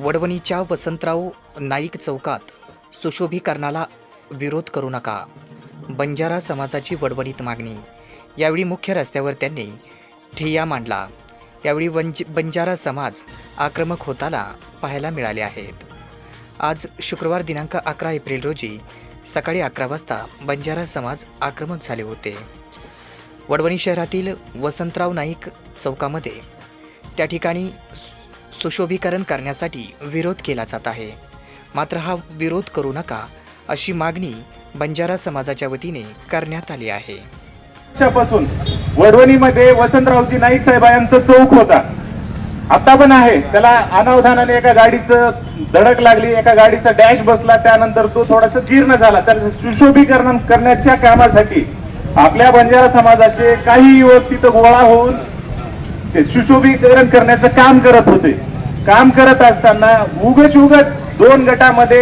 वडवणीच्या वसंतराव नाईक चौकात सुशोभीकरणाला विरोध करू नका. बंजारा समाजाची वडवणीत मागणी. यावेळी मुख्य रस्त्यावर त्यांनी ठिय्या मांडला. यावेळी वंज बंजारा समाज आक्रमक होताना पाहायला मिळाले आहेत. आज शुक्रवार दिनांक अकरा एप्रिल रोजी सकाळी अकरा वाजता बंजारा समाज आक्रमक झाले होते. वडवणी शहरातील वसंतराव नाईक चौकामध्ये त्या ठिकाणी सुशोभीकरण करण्यासाठी विरोध केला जात आहे. मात्र हा विरोध करू नका अशी मागणी बंजारा समाजाच्या वतीने करण्यात आली आहे. वर्षापासून वडवणीमध्ये वसंतरावजी नाईक साहेब यांचा चौक होता. आता पण आहे. त्याला अनावधानाने एका गाडीचं धडक लागली एका गाडीचा डॅश बसला त्यानंतर तो थोडासा जीर्ण झाला. तर सुशोभीकरण करण्याच्या कामासाठी आपल्या बंजारा समाजाचे काही युवक तिथं गोळा होऊन ते सुशोभीकरण करण्याचं काम करत होते. काम करत असताना उगच उगच दोन गटामध्ये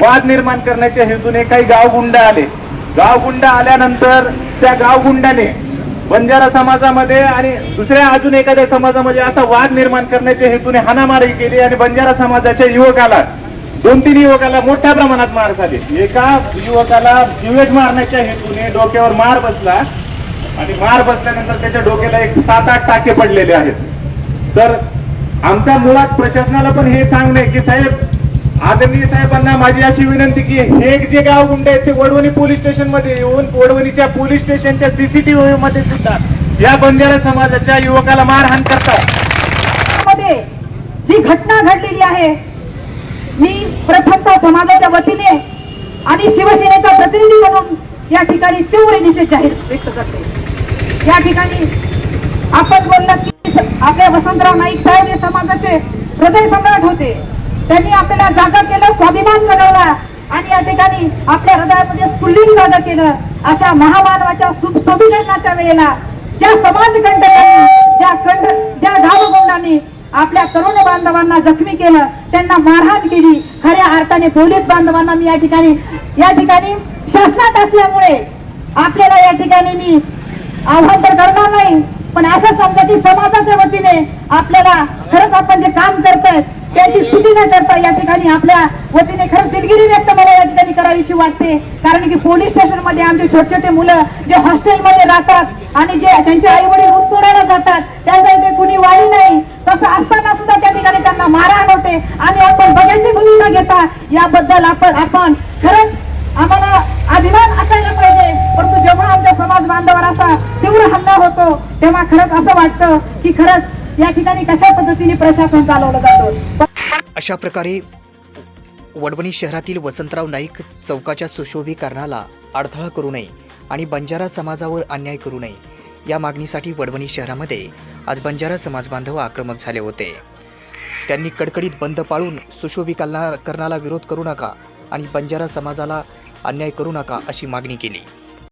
वाद निर्माण करण्याच्या हेतूने काही गावगुंड आले. गावगुंड आल्यानंतर त्या गावगुंडाने बंजारा समाजामध्ये आणि दुसऱ्या अजून एखाद्या समाजामध्ये असा वाद निर्माण करण्याच्या हेतूने हाणामारी केली आणि बंजारा समाजाच्या युवकाला दोन तीन युवकाला मोठ्या प्रमाणात मार झाले एका युवकाला युवेट मारण्याच्या हेतूने डोक्यावर मार बसला आणि मार बसल्यानंतर त्याच्या डोक्याला एक सात आठ टाके पडलेले आहेत. तर आमच्या मुळात प्रशासनाला पण हे सांगणे की साहेब आदरणीय साहेबांना माझी अशी विनंती की हे जे गाव गुंड आहेत ते वडवणी पोलीस स्टेशनमध्ये येऊन वडवणीच्या पोलीस स्टेशनच्या सीसीटीव्ही मध्ये सुद्धा या बंजारा समाजाच्या युवकाला मारहाण करतात. मध्ये जी घटना घडलेली आहे मी प्रथमतः समाजाच्या वतीने आणि शिवसेनेचा प्रतिनिधी म्हणून या ठिकाणी तीव्र निषेध जाहीर व्यक्त करते. या ठिकाणी आपण बोलला की आपले वसंतराव नाईक साहेब हे समाजाचे हृदय सम्राट होते. त्यांनी आपल्याला जागा केलं स्वाभिमान जगवला आणि या ठिकाणी आपल्या हृदयामध्ये स्फुल्लिंग जागा केलं. अशा महामानवाच्या सुख वेळेला ज्या समाजकंटकांनी ज्या कंड ज्या गावगुंडांनी आपल्या तरुण बांधवांना जखमी केलं त्यांना मारहाण केली. खऱ्या अर्थाने पोलीस बांधवांना मी या ठिकाणी या ठिकाणी शासनात असल्यामुळे आपल्याला या ठिकाणी मी आव्हान तर करणार नाही. पण असं समजा की समाजाच्या वतीने आपल्याला खरंच आपण जे काम करतोय त्याची स्तुती न करता या ठिकाणी आपल्या वतीने खरंच दिलगिरी व्यक्त मला या ठिकाणी करावीशी वाटते. कारण की पोलीस स्टेशनमध्ये आमचे छोटे छोटे मुलं जे हॉस्टेलमध्ये राहतात आणि जे त्यांचे आई वडील ऊस तोडायला जातात त्यांचा इथे कुणी वाळी नाही. तसं असताना सुद्धा त्या ठिकाणी त्यांना मारहाण होते. आणि आपण बघायची भूमिका घेता याबद्दल आपण आपण खरंच आम्हाला अभिमान असायला पाहिजे. परंतु जेव्हा आमच्या समाज बांधवावर असा तीव्र हल्ला होतो तेव्हा खरंच असं वाटतं की खरंच या ठिकाणी कशा पद्धतीने प्रशासन चालवलं जातं? अशा प्रकारे वडवणी शहरातील वसंतराव नाईक चौकाच्या सुशोभीकरणाला अडथळा करू नये आणि बंजारा समाजावर अन्याय करू नये. या मागणीसाठी वडवणी शहरामध्ये आज बंजारा समाज बांधव आक्रमक झाले होते. त्यांनी कडकडीत बंद पाळून सुशोभीकरणाला विरोध करू नका आणि बंजारा समाजाला अन्याय करू नका अशी मागणी केली.